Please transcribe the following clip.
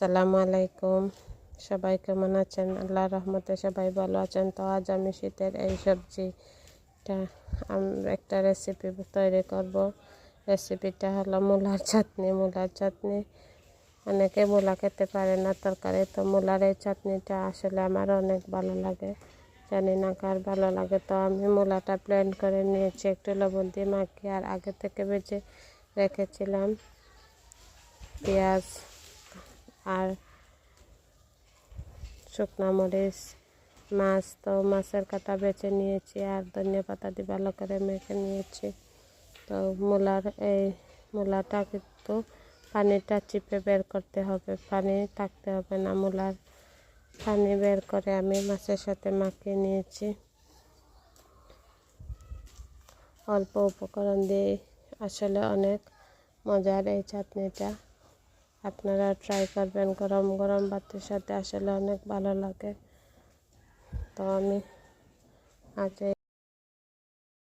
আসসালামু আলাইকুম। সবাই কেমন আছেন? আল্লাহ রহমতে সবাই ভালো আছেন। তো আজ আমি শীতের এই সবজিটা একটা রেসিপি তৈরি করব। রেসিপিটা হলো মূলার চাটনি। মূলার চাটনি, অনেকে মূলা খেতে পারে না তরকারি। তো মূলার এই চাটনিটা আসলে আমার অনেক ভালো লাগে। জানি না কার ভালো লাগে। তো আমি মূলাটা প্লেন করে নিয়েছি, একটু লবণ দিয়ে মাখিয়ে, আর আগে থেকে বেজে রেখেছিলাম। পেঁয়াজ আর শুকনা মরিচ মাছ তো মাছের কাটা বেছে নিয়েছি আর ধনিয়া পাতা দিয়ে ভালো করে মেখে নিয়েছি। তো মূলার এই মূলাটা কিন্তু পানিটা চিপে বের করতে হবে, পানি থাকতে হবে না। মূলার পানি বের করে আমি মাছের সাথে মাখিয়ে নিয়েছি। অল্প উপকরণ দিয়ে আসলে অনেক মজার এই চাটনিটা। আপনারা ট্রাই করবেন গরম গরম ভাতের সাথে আসলে অনেক ভালো লাগে। তো আমি আজ